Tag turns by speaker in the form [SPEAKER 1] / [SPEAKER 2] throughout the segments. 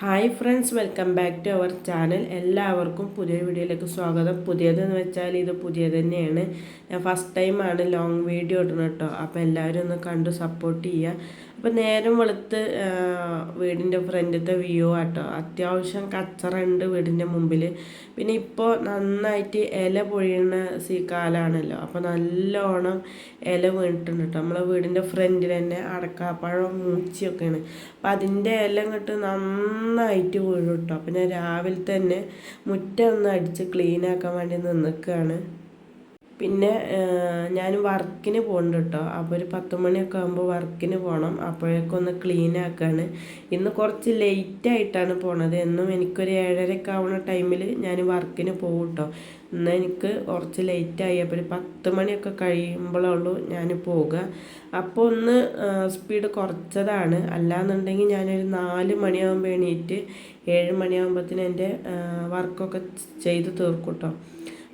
[SPEAKER 1] Hi friends welcome back to our channel എല്ലാവർക്കും പുതിയ വീഡിയോയിലേക്ക് സ്വാഗതം. പുതിയതെന്ന് വെച്ചാൽ ഇത് പുതിയ തന്നെയാണ്. ഞാൻ ഫസ്റ്റ് ടൈമാണ് ലോങ് വീഡിയോ ഇടുന്നത് കേട്ടോ. അപ്പോൾ എല്ലാവരും ഒന്ന് കണ്ടു സപ്പോർട്ട് ചെയ്യുക അപ്പോൾ നേരം വെളുത്ത് വീടിന്റെ ഫ്രണ്ടിലത്തെ വ്യൂ ആട്ടോ അത്യാവശ്യം കച്ചറുണ്ട് വീടിന്റെ മുമ്പിൽ പിന്നെ ഇപ്പോൾ നന്നായിട്ട് ഇല പൊഴിയുന്ന സീ കാലാണല്ലോ അപ്പോൾ നല്ലോണം ഇല വീണിട്ടുണ്ട് കേട്ടോ. നമ്മളെ വീടിന്റെ ഫ്രണ്ടിൽ തന്നെ അടക്കാപ്പഴം മൂച്ചിയൊക്കെയാണ്. അപ്പം അതിന്റെ എല്ലാം കിട്ട് നന്നായിട്ട് വീഴും കേട്ടോ അപ്പം ഞാൻ രാവിലെ തന്നെ മുറ്റം ഒന്ന് അടിച്ച് ക്ലീൻ ആക്കാൻ വേണ്ടി നിൽക്കുകയാണ്. പിന്നെ ഞാൻ വർക്കിന് പോകുന്നുണ്ട് കേട്ടോ അപ്പോൾ ഒരു പത്ത് മണിയൊക്കെ ആകുമ്പോൾ വർക്കിന് പോകണം അപ്പോഴേക്കൊന്ന് ക്ലീൻ ആക്കാണ്. ഇന്ന് കുറച്ച് ലേറ്റ് ആയിട്ടാണ് പോണത്. എന്നും എനിക്കൊരു ഏഴരയൊക്കെ ആവുന്ന ടൈമിൽ ഞാൻ വർക്കിന് പോകും കേട്ടോ ഇന്ന് എനിക്ക് കുറച്ച് ലേറ്റ് ആയി. അപ്പോൾ ഒരു പത്ത് മണിയൊക്കെ കഴിയുമ്പോഴുള്ളൂ ഞാൻ പോകുക അപ്പോൾ ഒന്ന് സ്പീഡ് കുറച്ചതാണ്. അല്ലാന്നുണ്ടെങ്കിൽ ഞാനൊരു നാല് മണിയാകുമ്പോൾ എണീറ്റ് ഏഴ് മണിയാകുമ്പോഴത്തേന് എന്റെ വർക്കൊക്കെ ചെയ്ത് തീർക്കും കേട്ടോ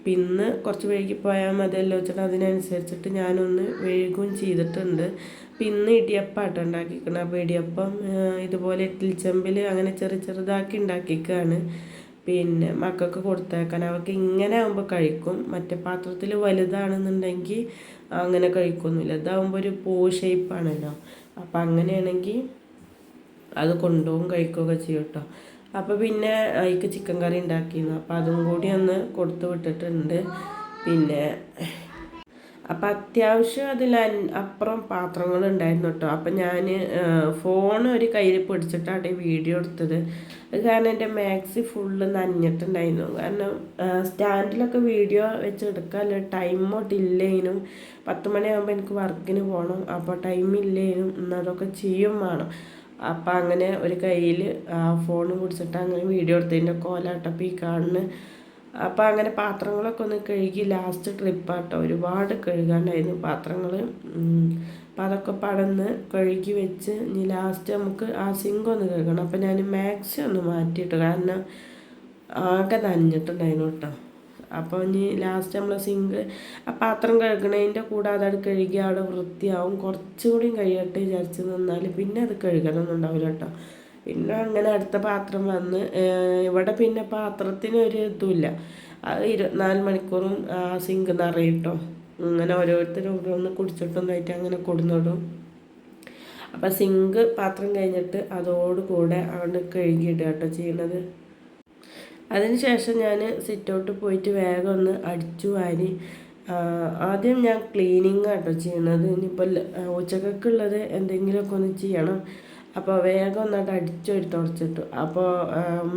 [SPEAKER 1] അപ്പം ഇന്ന് കുറച്ച് വൈകി പോയാൽ മതിയല്ലോ വെച്ചിട്ട് അതിനനുസരിച്ചിട്ട് ഞാനൊന്ന് വൈകും ചെയ്തിട്ടുണ്ട്. പിന്നെ ഇടിയപ്പം ഇടിയപ്പാട്ടോ ഉണ്ടാക്കിക്കണം. അപ്പോൾ ഇടിയപ്പം ഇതുപോലെ ഇതുപോലെ ഇഡ്ഡലിച്ചെമ്പിൽ അങ്ങനെ ചെറു ചെറുതാക്കി ഉണ്ടാക്കിക്കുകയാണ് പിന്നെ മക്കൾക്ക് കൊടുത്തേക്കാൻ. അവർക്ക് ഇങ്ങനെ ആകുമ്പോൾ കഴിക്കും. മറ്റേ പാത്രത്തിൽ വലുതാണെന്നുണ്ടെങ്കിൽ അങ്ങനെ കഴിക്കൊന്നുമില്ല. ഇതാകുമ്പോൾ ഒരു പൂ ഷേപ്പാണല്ലോ അപ്പം അങ്ങനെയാണെങ്കിൽ അത് കൊണ്ടുപോകും കഴിക്കുകയൊക്കെ ചെയ്യും കേട്ടോ. അപ്പോൾ പിന്നെ അതിക്ക് ചിക്കൻ കറി ഉണ്ടാക്കിയിരുന്നു അപ്പോൾ അതും കൂടി ഒന്ന് കൊടുത്തു വിട്ടിട്ടുണ്ട്. പിന്നെ അപ്പം അത്യാവശ്യം അതിൽ അപ്പുറം പാത്രങ്ങൾ ഉണ്ടായിരുന്നു കേട്ടോ അപ്പം ഞാൻ ഫോൺ ഒരു കയ്യിൽ പിടിച്ചിട്ടാണ് വീഡിയോ എടുത്തത്. അത് കാരണം എന്റെ മാക്സി ഫുള്ള് നനഞ്ഞിട്ടുണ്ടായിരുന്നു. കാരണം സ്റ്റാൻഡിലൊക്കെ വീഡിയോ വെച്ച് ടൈം ടൈമോ ഇല്ലേനും. പത്ത് മണിയാകുമ്പോൾ എനിക്ക് വർക്കിന് പോകണം അപ്പോൾ ടൈം ഇല്ലേനും. ചെയ്യും വേണം. അപ്പം അങ്ങനെ ഒരു കയ്യിൽ ആ ഫോൺ പിടിച്ചിട്ട് അങ്ങനെ വീഡിയോ എടുത്തതിന്റെ കോലാട്ടപ്പോൾ ഈ കാണുന്ന. അപ്പം അങ്ങനെ പാത്രങ്ങളൊക്കെ ഒന്ന് കഴുകി ലാസ്റ്റ് ട്രിപ്പാട്ടോ ഒരുപാട് കഴുകാണ്ടായിരുന്നു പാത്രങ്ങൾ അപ്പം അതൊക്കെ പടന്ന് കഴുകി വെച്ച് ഇനി ലാസ്റ്റ് നമുക്ക് ആ സിങ്ക് ഒന്ന് കഴുകണം. അപ്പം ഞാൻ മാക്സി ഒന്ന് മാറ്റിയിട്ട് കാരണം ആകെ നനഞ്ഞിട്ടുണ്ടായിരുന്നു കേട്ടോ. അപ്പോൾ ഇനി ലാസ്റ്റ് നമ്മൾ സിങ്ക് ആ പാത്രം കഴുകണതിന്റെ കൂടെ അത് കഴുകി അവിടെ വൃത്തിയാവും. കുറച്ചുകൂടി കഴിയട്ടെ വിചാരിച്ച് നിന്നാൽ പിന്നെ അത് കഴുകണമെന്നുണ്ടാവില്ല കേട്ടോ പിന്നെ അങ്ങനെ അടുത്ത പാത്രം വന്ന് ഇവിടെ പിന്നെ പാത്രത്തിന് ഒരു ഇതുമില്ല അത് ഇരുപത്തിനാല് മണിക്കൂറും ആ സിങ്ക് നിറയിട്ടോ. അങ്ങനെ ഓരോരുത്തരും ഓരോന്ന് കുടിച്ചിട്ടൊന്നായിട്ട് അങ്ങനെ കൊടുന്നിടും. അപ്പം സിങ്ക് പാത്രം കഴിഞ്ഞിട്ട് അതോടുകൂടെ അവിടെ കഴുകിയിടുക കേട്ടോ ചെയ്യണത്. അതിനുശേഷം ഞാൻ സിറ്റൗട്ട് പോയിട്ട് വേഗം ഒന്ന് അടിച്ചു വാരി. ആദ്യം ഞാൻ ക്ലീനിങ് ആട്ടോ ചെയ്യണത്. ഇനിയിപ്പോൾ ഉച്ചക്കൊക്കെയുള്ളത് എന്തെങ്കിലുമൊക്കെ ഒന്ന് ചെയ്യണം. അപ്പോൾ വേഗം ഒന്നായിട്ട് അടിച്ചൊരു തുടച്ചിട്ടു. അപ്പോൾ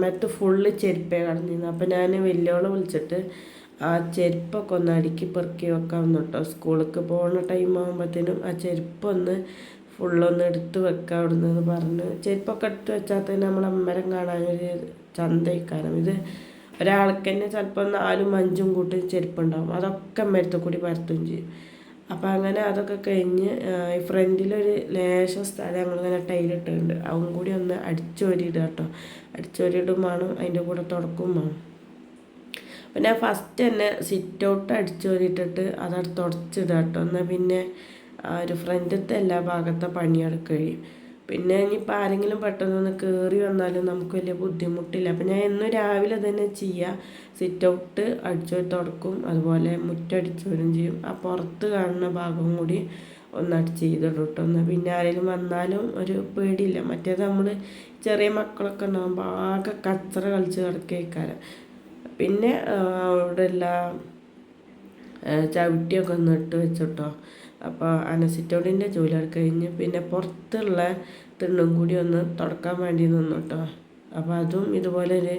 [SPEAKER 1] മെത്ത് ഫുള്ള് ചെരുപ്പേ കടന്നിരുന്നു. അപ്പോൾ ഞാൻ വലിയോളെ വിളിച്ചിട്ട് ആ ചെരുപ്പൊക്കെ ഒന്ന് അടുക്കി പെറുക്കി വെക്കാൻ കേട്ടോ. സ്കൂളിലേക്ക് പോകുന്ന ടൈം ആകുമ്പോഴത്തേനും ആ ചെരുപ്പൊന്ന് ഫുള്ളൊന്ന് എടുത്ത് വെക്കാം എന്ന് പറഞ്ഞ്. ചെരുപ്പൊക്കെ എടുത്ത് വെച്ചാൽ തന്നെ നമ്മളമ്മരം കാണാനൊരു ചന്തയിക്കാരം ഇത് ഒരാൾക്ക് തന്നെ ചിലപ്പോൾ നാലും അഞ്ചും കൂട്ടി ചെരുപ്പുണ്ടാവും. അതൊക്കെ അമ്മരത്ത് കൂടി പരത്തും ചെയ്യും. അപ്പം അങ്ങനെ അതൊക്കെ കഴിഞ്ഞ് ഈ ഫ്രണ്ടിലൊരു ലേശം സ്ഥലം ഞങ്ങളിങ്ങനെ ടൈലിട്ടുണ്ട് അതും കൂടി ഒന്ന് അടിച്ചോരിയിടുക കേട്ടോ. അടിച്ചോരിയിടും വേണം അതിന്റെ കൂടെ തുടക്കും വേണം. പിന്നെ ഫസ്റ്റ് തന്നെ സിറ്റ് ഔട്ട് അടിച്ചോരിട്ടിട്ട് അതവിടെ തുടച്ചിടുക കേട്ടോ. എന്നാൽ പിന്നെ ഒരു ഫ്രണ്ടിലത്തെ എല്ലാ ഭാഗത്തെ പണിയെടുക്കുകയും പിന്നെ ഇനിയിപ്പോൾ ആരെങ്കിലും പെട്ടെന്നൊന്ന് കയറി വന്നാലും നമുക്ക് വലിയ ബുദ്ധിമുട്ടില്ല. അപ്പം ഞാൻ എന്നും രാവിലെ തന്നെ ചെയ്യുക സിറ്റ് ഔട്ട് അടിച്ചു തുടക്കും. അതുപോലെ മുറ്റടിച്ചോരും ചെയ്യും. ആ പുറത്ത് കാണുന്ന ഭാഗവും കൂടി ഒന്ന് അടിച്ച് ചെയ്തിടും കേട്ടോ എന്നാൽ പിന്നെ ആരെങ്കിലും വന്നാലും ഒരു പേടിയില്ല. മറ്റേത് നമ്മൾ ചെറിയ മക്കളൊക്കെ ഉണ്ടാകുമ്പോൾ ആകെ കച്ചറ കളിച്ച് കിടക്കേക്കാരം പിന്നെ അവിടെ എല്ലാം ചവിട്ടിയൊക്കെ ഒന്ന് ഇട്ട് വെച്ചിട്ടോ. അപ്പോൾ അനസിറ്റോണിന്റെ ജോലി അത് കഴിഞ്ഞ് പിന്നെ പുറത്തുള്ള തിണ്ണും കൂടി ഒന്ന് തുടക്കാൻ വേണ്ടി നിന്നു കേട്ടോ. അപ്പോൾ അതും ഇതുപോലെ ഒരു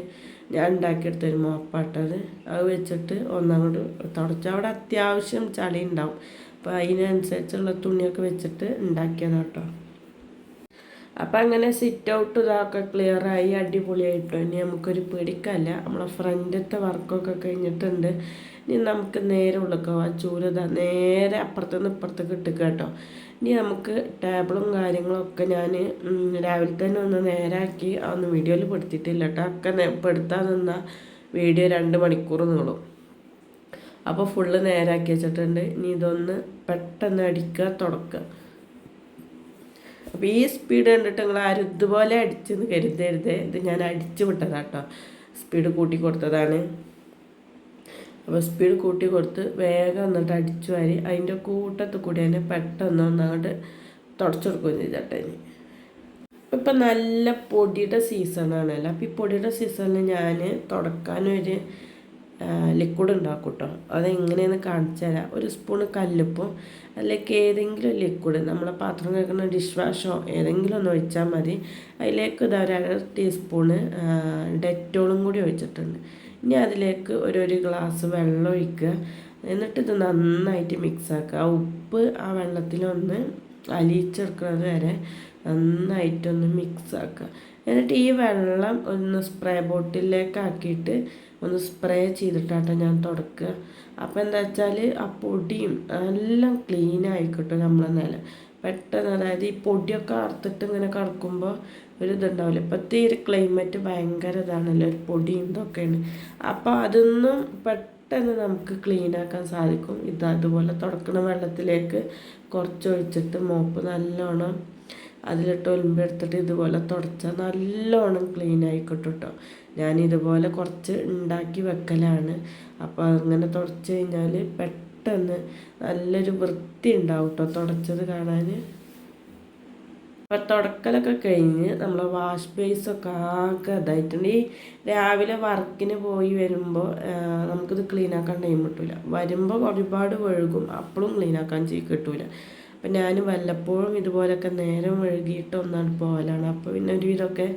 [SPEAKER 1] ഞാൻ ഉണ്ടാക്കിയെടുത്തൊരു മോപ്പാട്ടത് അത്. വെച്ചിട്ട് ഒന്നങ്ങോട്ട് തുടച്ച്. അവിടെ അത്യാവശ്യം ചളി ഉണ്ടാവും. അപ്പോൾ അതിനനുസരിച്ചുള്ള തുണിയൊക്കെ വെച്ചിട്ട് ഉണ്ടാക്കിയതാണ് കേട്ടോ. അപ്പം അങ്ങനെ സിറ്റ് ഔട്ട് ഇതൊക്കെ ക്ലിയറായി അടിപൊളിയായിട്ടോ. ഇനി നമുക്കൊരു പിടിക്കല്ല. നമ്മളെ ഫ്രണ്ടിലത്തെ വർക്കൊക്കെ കഴിഞ്ഞിട്ടുണ്ട്. ഇനി നമുക്ക് നേരെ ഉള്ളക്കോ ആ ചൂരത നേരെ അപ്പുറത്തുനിന്ന് ഇപ്പുറത്തേക്ക് ഇട്ടുക കേട്ടോ. ഇനി നമുക്ക് ടേബിളും കാര്യങ്ങളൊക്കെ ഞാൻ രാവിലെ തന്നെ ഒന്ന് നേരാക്കി അതൊന്നും വീഡിയോയിൽ പെടുത്തിയിട്ടില്ല കേട്ടോ. ഒക്കെ പെടുത്താൻ നിന്ന വീഡിയോ രണ്ട് മണിക്കൂർ നീളും. അപ്പോൾ ഫുള്ള് നേരാക്കി വെച്ചിട്ടുണ്ട്. ഇനി ഇതൊന്ന് പെട്ടെന്ന് അടിക്കുക തുടക്കുക. അപ്പോൾ ഈ സ്പീഡ് കണ്ടിട്ട് നിങ്ങൾ ആരും ഇതുപോലെ അടിച്ചെന്ന് കരുതരുത്. ഇത് ഞാൻ അടിച്ചു വിട്ടതാട്ടോ സ്പീഡ് കൂട്ടി കൊടുത്തതാണ്. അപ്പോൾ സ്പീഡ് കൂട്ടി കൊടുത്ത് വേഗം എന്നിട്ട് അടിച്ചു വാരി അതിന്റെ കൂട്ടത്തിൽ കൂടി അതിനെ പെട്ടെന്ന് ഒന്നങ്ങോട്ട് തുടച്ചു കൊടുക്കുകയും ഇനി. ഇപ്പം നല്ല പൊടിയുടെ സീസണാണല്ലോ അപ്പോൾ ഈ പൊടിയുടെ സീസണിൽ ഞാൻ തുടക്കാനൊരു ലിക്വിഡ് ഉണ്ടാക്കും കേട്ടോ. അതെങ്ങനെയെന്ന് കാണിച്ചു തരാം. ഒരു സ്പൂൺ കല്ലുപ്പും അല്ലെങ്കിൽ ഏതെങ്കിലും ലിക്വിഡ് നമ്മളെ പാത്രം കേൾക്കുന്ന ഡിഷ് വാഷോ ഏതെങ്കിലും ഒന്ന് ഒഴിച്ചാൽ മതി. അതിലേക്ക് ഇതാ ഒരു അര ടീസ്പൂണ് ഡെറ്റോളും കൂടി ഒഴിച്ചിട്ടുണ്ട്. ഇനി അതിലേക്ക് ഒരു ഒരു ഗ്ലാസ് വെള്ളം ഒഴിക്കുക. എന്നിട്ട് ഇത് നന്നായിട്ട് മിക്സാക്കുക ആ ഉപ്പ് ആ വെള്ളത്തിലൊന്ന് അലിയിച്ചെടുക്കുന്നത് വരെ നന്നായിട്ടൊന്ന് മിക്സാക്കുക എന്നിട്ട് ഈ വെള്ളം ഒന്ന് സ്പ്രേ ബോട്ടിലേക്ക് ആക്കിയിട്ട് ഒന്ന് സ്പ്രേ ചെയ്തിട്ടാട്ടോ ഞാൻ തുടക്കുക. അപ്പോൾ എന്താ വെച്ചാൽ ആ പൊടിയും എല്ലാം ക്ലീൻ ആയിക്കോട്ടെ നമ്മളെ നില. പെട്ടെന്ന് അതായത് ഈ പൊടിയൊക്കെ അറുത്തിട്ട് ഇങ്ങനെ കറക്കുമ്പോൾ ഒരു ഇതുണ്ടാവില്ല. ഇപ്പോഴത്തെ ഈ ഒരു ക്ലൈമറ്റ് ഭയങ്കര ഇതാണല്ലോ ഒരു പൊടിയും ഇതൊക്കെയാണ്. അപ്പോൾ അതൊന്നും പെട്ടെന്ന് നമുക്ക് ക്ലീൻ ആക്കാൻ സാധിക്കും. ഇത് അതുപോലെ തുടക്കണ വെള്ളത്തിലേക്ക് കുറച്ച് ഒഴിച്ചിട്ട് മോപ്പ് നല്ലോണം അതിലിട്ട് ഒലുമ്പെടുത്തിട്ട് ഇതുപോലെ തുടച്ചാൽ നല്ലോണം ക്ലീൻ ആയിക്കോട്ടെ കേട്ടോ ഞാൻ ഇതുപോലെ കുറച്ച് ഉണ്ടാക്കി വെക്കലാണ്. അപ്പോൾ അങ്ങനെ തുടച്ച് കഴിഞ്ഞാൽ പെട്ടെന്ന് നല്ലൊരു വൃത്തി ഉണ്ടാവും കേട്ടോ തുടച്ചത് കാണാൻ അപ്പം തുടക്കലൊക്കെ കഴിഞ്ഞ് നമ്മൾ വാഷ് ബേസൊക്കെ ആകെ ഇതായിട്ടുണ്ട്. ഈ രാവിലെ വർക്കിന് പോയി വരുമ്പോൾ നമുക്കിത് ക്ലീൻ ആക്കാൻ ടൈം കിട്ടില്ല വരുമ്പോൾ ഒരുപാട് വഴുകും. അപ്പോഴും ക്ലീൻ ആക്കാൻ കിട്ടൂല. അപ്പം ഞാൻ വല്ലപ്പോഴും ഇതുപോലൊക്കെ നേരം വഴുകിയിട്ട് ഒന്നാണ് പോകലാണ് അപ്പോൾ പിന്നെ ഒരു ഒരുവിധമൊക്കെ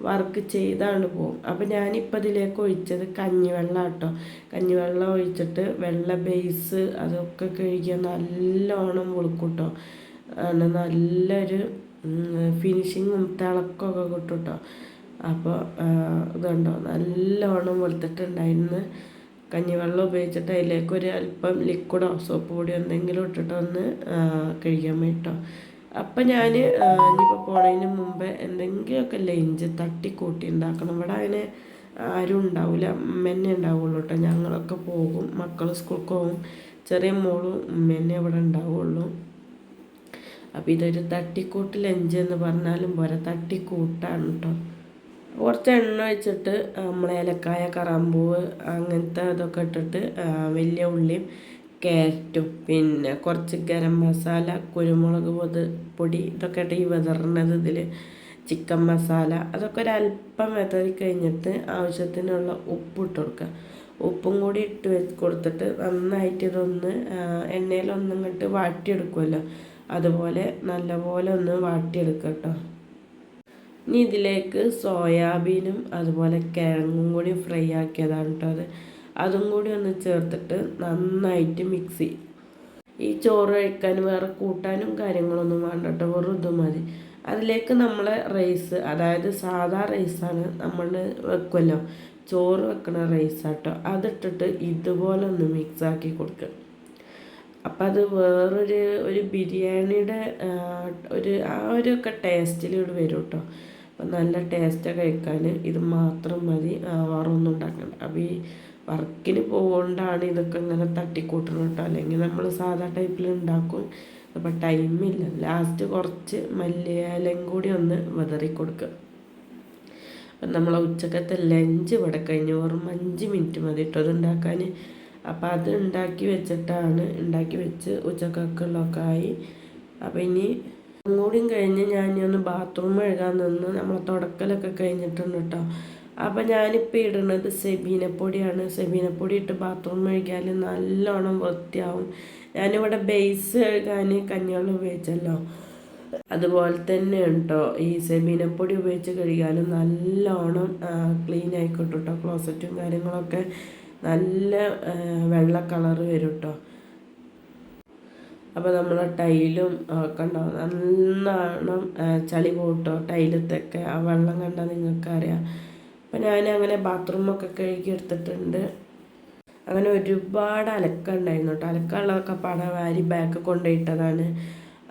[SPEAKER 1] വർക്ക് ചെയ്താണ് പോകും അപ്പോൾ ഞാനിപ്പോൾ ഇതിലേക്ക് ഒഴിച്ചത് കഞ്ഞിവെള്ളം കേട്ടോ കഞ്ഞിവെള്ളം ഒഴിച്ചിട്ട് വെള്ള ബേസ് അതൊക്കെ കഴുകിയ നല്ലോണം മുളുക്കൂട്ടോ. കേട്ടോ നല്ലൊരു ഫിനിഷിങ്ങും തിളക്കമൊക്കെ കിട്ടും കേട്ടോ അപ്പോൾ ഇതുണ്ടോ നല്ലോണം വെളുത്തിട്ടുണ്ടായിരുന്നു. കഞ്ഞിവെള്ളം ഉപയോഗിച്ചിട്ട് അതിലേക്ക് ഒരു അല്പം ലിക്വിഡോ സോപ്പ് പൊടിയോ എന്തെങ്കിലും ഇട്ടിട്ടൊന്ന് കഴിക്കാൻ കേട്ടോ അപ്പം ഞാൻ ഇനിയിപ്പോൾ പോണതിന് മുമ്പ് എന്തെങ്കിലുമൊക്കെ ലഞ്ച് തട്ടിക്കൂട്ടി ഉണ്ടാക്കണം ഇവിടെ അതിന് ആരും ഉണ്ടാവില്ല അമ്മന്നെ ഉണ്ടാവുള്ളൂ കേട്ടോ ഞങ്ങളൊക്കെ പോകും മക്കൾ സ്കൂൾക്ക് പോകും. ചെറിയ മോളും ഉമ്മേനെ ഇവിടെ ഉണ്ടാവുള്ളൂ. അപ്പം ഇതൊരു തട്ടിക്കൂട്ട് ലഞ്ച് എന്ന് പറഞ്ഞാലും പോരാ. തട്ടിക്കൂട്ടാണ് കേട്ടോ കുറച്ച് എണ്ണ വെച്ചിട്ട് നമ്മൾ ഏലക്കായ കറാമ്പൂവ് അങ്ങനത്തെ ഇതൊക്കെ ഇട്ടിട്ട് വലിയ ഉള്ളിയും ക്യാരറ്റും പിന്നെ കുറച്ച് ഗരം മസാല കുരുമുളക് പൊടി ഇതൊക്കെ ഇട്ട് ഈ വെതറിനത് ഇതിൽ ചിക്കൻ മസാല അതൊക്കെ ഒരല്പം വെതറി കഴിഞ്ഞിട്ട് ആവശ്യത്തിനുള്ള ഉപ്പ് ഇട്ട് കൊടുക്കുക. ഉപ്പും കൂടി ഇട്ട് വെച്ച് കൊടുത്തിട്ട് നന്നായിട്ട് ഇതൊന്ന് എണ്ണയിലൊന്നും ഇങ്ങോട്ട് വാട്ടിയെടുക്കുമല്ലോ അതുപോലെ നല്ലപോലെ ഒന്ന് വാട്ടിയെടുക്കുക കേട്ടോ. ഇനി ഇതിലേക്ക് സോയാബീനും അതുപോലെ കിഴങ്ങും കൂടി ഫ്രൈ ആക്കിയതാണ് കേട്ടോ അത്. അതും കൂടി ഒന്ന് ചേർത്തിട്ട് നന്നായിട്ട് മിക്സ് ഈ ചോറ് കഴിക്കാൻ വേറെ കൂട്ടാനും കാര്യങ്ങളൊന്നും വേണ്ട കേട്ടോ വെറും മതി. അതിലേക്ക് നമ്മൾ റൈസ് അതായത് സാധാ റൈസാണ് നമ്മൾ വെക്കുമല്ലോ ചോറ് വെക്കണ റൈസ് കേട്ടോ അതിട്ടിട്ട് ഇതുപോലെ ഒന്ന് മിക്സാക്കി കൊടുക്കുക അപ്പം അത് വേറൊരു ഒരു ബിരിയാണിയുടെ ഒരു ആ ഒരു ഒക്കെ ടേസ്റ്റിലൂടെ വരും കേട്ടോ അപ്പം നല്ല ടേസ്റ്റ് കഴിക്കാൻ ഇത് മാത്രം മതി. വേറൊന്നും ഉണ്ടാക്കണ്ട. അപ്പം ഈ വർക്കിന് പോകൊണ്ടാണ് ഇതൊക്കെ ഇങ്ങനെ തട്ടിക്കൂട്ടണം കേട്ടോ. അല്ലെങ്കിൽ നമ്മൾ സാധാ ടൈപ്പിൽ ഉണ്ടാക്കും അപ്പോൾ ടൈമില്ല ലാസ്റ്റ് കുറച്ച് മല്ലിയിലയും കൂടി ഒന്ന് വിതറി കൊടുക്കുക അപ്പം നമ്മളെ ഉച്ചക്കത്തെ ലഞ്ച് ഇവിടെ കഴിഞ്ഞ് വെറും അഞ്ച് മിനിറ്റ് മതി കേട്ടോ അത് ഉണ്ടാക്കാൻ അപ്പോൾ അത് ഉണ്ടാക്കി വെച്ചിട്ടാണ് ഉണ്ടാക്കി വെച്ച് ഉച്ചക്കൊക്കെ ആയി. അപ്പോൾ ഇനി കൂടിയും കഴിഞ്ഞ് ഞാൻ ഇനി ഒന്ന് ബാത്റൂം കഴുകാൻ നിന്ന് നമ്മളെ തുടക്കലൊക്കെ കഴിഞ്ഞിട്ടുണ്ട് കേട്ടോ. അപ്പം ഞാനിപ്പോൾ ഇടുന്നത് സെബീനപ്പൊടിയാണ് സെബീനപ്പൊടി ഇട്ട് ബാത്റൂം കഴുകിയാൽ നല്ലോണം വൃത്തിയാവും. ഞാനിവിടെ ബേസ് കഴുകാൻ കഞ്ഞിവെള്ളം ഉപയോഗിച്ചല്ലോ. അതുപോലെ തന്നെ കേട്ടോ ഈ സെബീനപ്പൊടി ഉപയോഗിച്ച് കഴുകിയാലും നല്ലോണം ക്ലീൻ ആയിക്കോട്ടെ കേട്ടോ ക്ലോസറ്റും കാര്യങ്ങളൊക്കെ നല്ല വെള്ള കളർ വരും കേട്ടോ അപ്പോൾ നമ്മളെ ടൈലും ഒക്കെ ഉണ്ടാവും. നല്ലോണം ചളി പോട്ടോ ടൈലത്തൊക്കെ ആ വെള്ളം കണ്ടാൽ നിങ്ങൾക്കറിയാം. അപ്പം ഞാൻ അങ്ങനെ ബാത്റൂമൊക്കെ കഴുകി എടുത്തിട്ടുണ്ട്. അങ്ങനെ ഒരുപാട് അലക്കുണ്ടായിരുന്നു കേട്ടോ. അലക്കാനുള്ളതൊക്കെ പട വാരി ബാഗ് കൊണ്ടുപോയിട്ടതാണ്.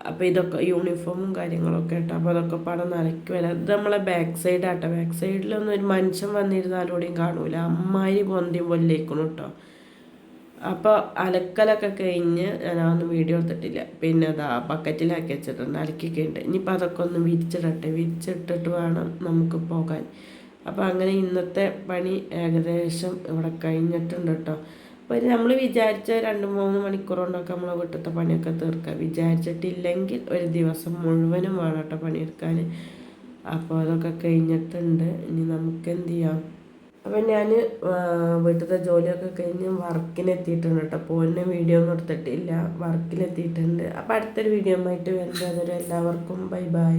[SPEAKER 1] അപ്പോൾ ഇതൊക്കെ യൂണിഫോമും കാര്യങ്ങളൊക്കെ കേട്ടോ അപ്പോൾ അതൊക്കെ പടം നനയ്ക്ക് വരാം ഇത് നമ്മളെ ബാക്ക് സൈഡാട്ടോ ബാക്ക് സൈഡിലൊന്നും ഒരു മനുഷ്യൻ വന്നിരുന്നാലൂടെയും കാണൂല. അമ്മായി പൊന്തിയും പൊല്ലേക്കണം കേട്ടോ അപ്പോൾ അലക്കലൊക്കെ കഴിഞ്ഞ് ഞാനൊന്നും വീഡിയോ എടുത്തിട്ടില്ല. പിന്നെ അതാ ബക്കറ്റിലാക്കി വെച്ചിട്ടുണ്ട്. അലക്കിക്കുണ്ട് ഇനിയിപ്പോൾ അതൊക്കെ ഒന്ന് വിരിച്ചിടട്ടെ. വിരിച്ചിട്ടിട്ട് വേണം നമുക്ക് പോകാൻ. അപ്പോൾ അങ്ങനെ ഇന്നത്തെ പണി ഏകദേശം ഇവിടെ കഴിഞ്ഞിട്ടുണ്ട് കേട്ടോ. അപ്പോൾ ഇത് നമ്മൾ വിചാരിച്ച രണ്ട് മൂന്ന് മണിക്കൂർ കൊണ്ടൊക്കെ നമ്മളെ വീട്ടിലത്തെ പണിയൊക്കെ തീർക്കാം. വിചാരിച്ചിട്ടില്ലെങ്കിൽ ഒരു ദിവസം മുഴുവനും വേണം കേട്ടോ പണിയെടുക്കാൻ. അപ്പോൾ അതൊക്കെ കഴിഞ്ഞിട്ടുണ്ട്. ഇനി നമുക്ക് എന്ത് ചെയ്യാം? അപ്പം ഞാൻ വീട്ടിലത്തെ ജോലിയൊക്കെ കഴിഞ്ഞ് വർക്കിനെത്തിയിട്ടുണ്ട് കേട്ടോ. പോലിന് വീഡിയോ ഒന്നും എടുത്തിട്ടില്ല. വർക്കിലെത്തിയിട്ടുണ്ട്. അപ്പോൾ അടുത്തൊരു വീഡിയോ ആയിട്ട് വരുന്നത് എല്ലാവർക്കും ബൈ ബൈ.